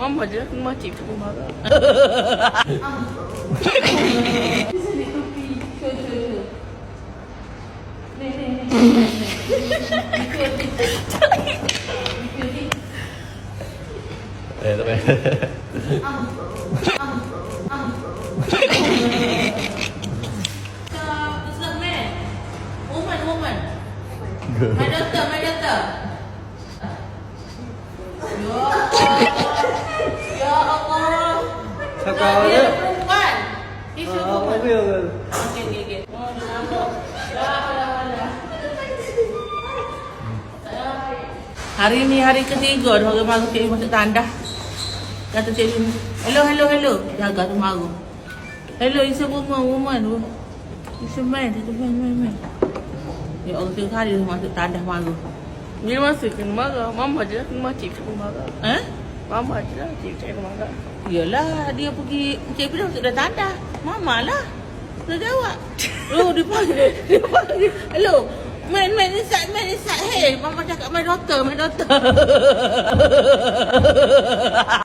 Mama je makcik tu marah. Eh, tak payah. It's a man. Woman, woman. My daughter, Dia dia. perempuan. A Ah, woman. okey, okey. Okey. Oh, dia nampak. Ya Allah, Allah. Hari ni hari ketiga dia orang baru cik masuk tandas. Kata cik ni, hello, hello, hello. Jaga tu maru. Hello, it's a woman, woman. It's a man, it's a man, man, man. Ya Allah, tiga kali dia masuk tandas maru. Dia masih kena marah. Mama je kena makcik kena marah. Eh? Mama je lah cik kena marah. Yalah, dia pergi, Cik masuk dah tandas. Mama lah. Dia jawab. Oh, dia panggil. Dia panggil. Hello. Man, man inside, man inside. Hey, mama cakap my daughter, my daughter.